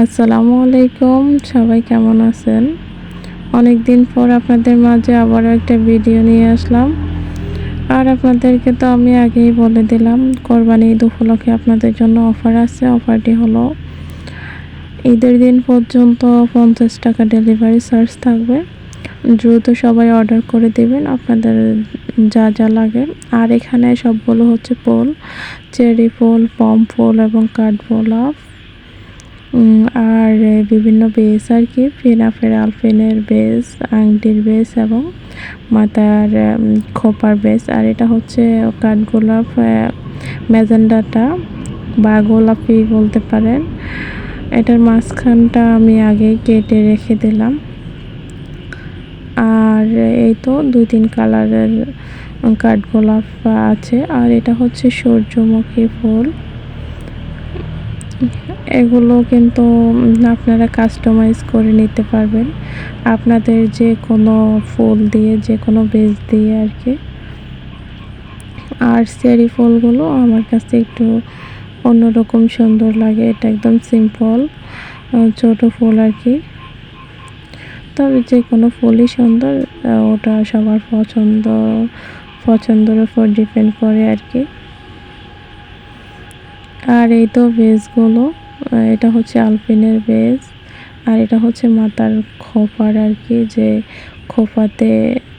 আসসালামু আলাইকুম, সবাই কেমন আছেন? অনেক দিন পর আপনাদের মাঝে আবারও একটা ভিডিও নিয়ে আসলাম। আর আপনাদেরকে তো আমি আগেই বলে দিলাম, কোরবানি ঈদ উপলক্ষে আপনাদের জন্য অফার আছে। অফারটি হলো, ঈদের দিন পর্যন্ত পঞ্চাশ টাকা ডেলিভারি চার্জ থাকবে। দ্রুত সবাই অর্ডার করে দিবেন, আপনাদের যা যা লাগে। আর এখানে সবগুলো হচ্ছে ফুল চেরি ফুল পম ফুল এবং কাঠগোলাপ আর বিভিন্ন বেস আর কি, ফেনা ফিনাফের আলফিনের বেস আংটির বেস এবং মাথার খোপার বেস আর এটা হচ্ছে কাঠগোলাপ ম্যাজেন্ডাটা বা গোলাপি বলতে পারেন। এটার মাঝখানটা আমি আগে কেটে রেখে দিলাম। আর এই তো দুই তিন কালারের কাঠগোলাপ আছে। আর এটা হচ্ছে সূর্যমুখী ফুল। এগুলো কিন্তু আপনারা কাস্টমাইজ করে নিতে পারবেন। আপনাদের যে কোনো ফুল দিয়ে, যে কোনো বেজ দিয়ে আর কি আর চেরি ফুলগুলো আমার কাছে একটু অন্যরকম সুন্দর লাগে, এটা একদম সিম্পল ছোট ফুল আর কি তবে যে কোনো ফুলই সুন্দর ওটা সবার পছন্দ, পছন্দের উপর ডিপেন্ড করে আর কি আর এই তো ভেজগুলো এটা হচ্ছে আলপিনের বেজ আর এটা হচ্ছে মাথার খোপার আর কি, যে খোপাতে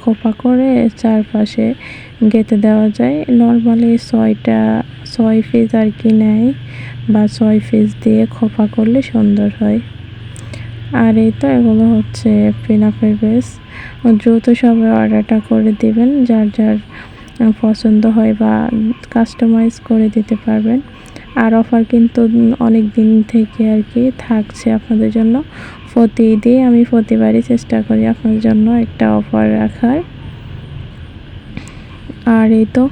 খোপা করে চারপাশে গেঁথে দেওয়া যায়। নর্মালি ছয়টা ছয় পিস আর কি নেয়, বা ছয় পিস দিয়ে খোপা করলে সুন্দর হয়। আর এই তো এগুলো হচ্ছে পিনাপের বেস দ্রুত সবাই অর্ডারটা করে দিবেন, যার যার পছন্দ হয় বা কাস্টমাইজ করে দিতে পারবেন। আর অফার কিন্তু অনেক দিন থেকে আর কি থাকছে আপনাদের জন্য। প্রতি দিয়ে আমি প্রতিবারই চেষ্টা করি আপনাদের জন্য একটা অফার রাখার। আর এই তো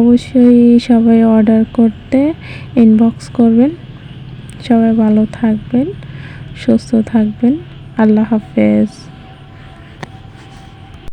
অবশ্যই সবাই অর্ডার করতে ইনবক্স করবেন। সবাই ভালো থাকবেন, সুস্থ থাকবেন। আল্লাহ হাফেজ।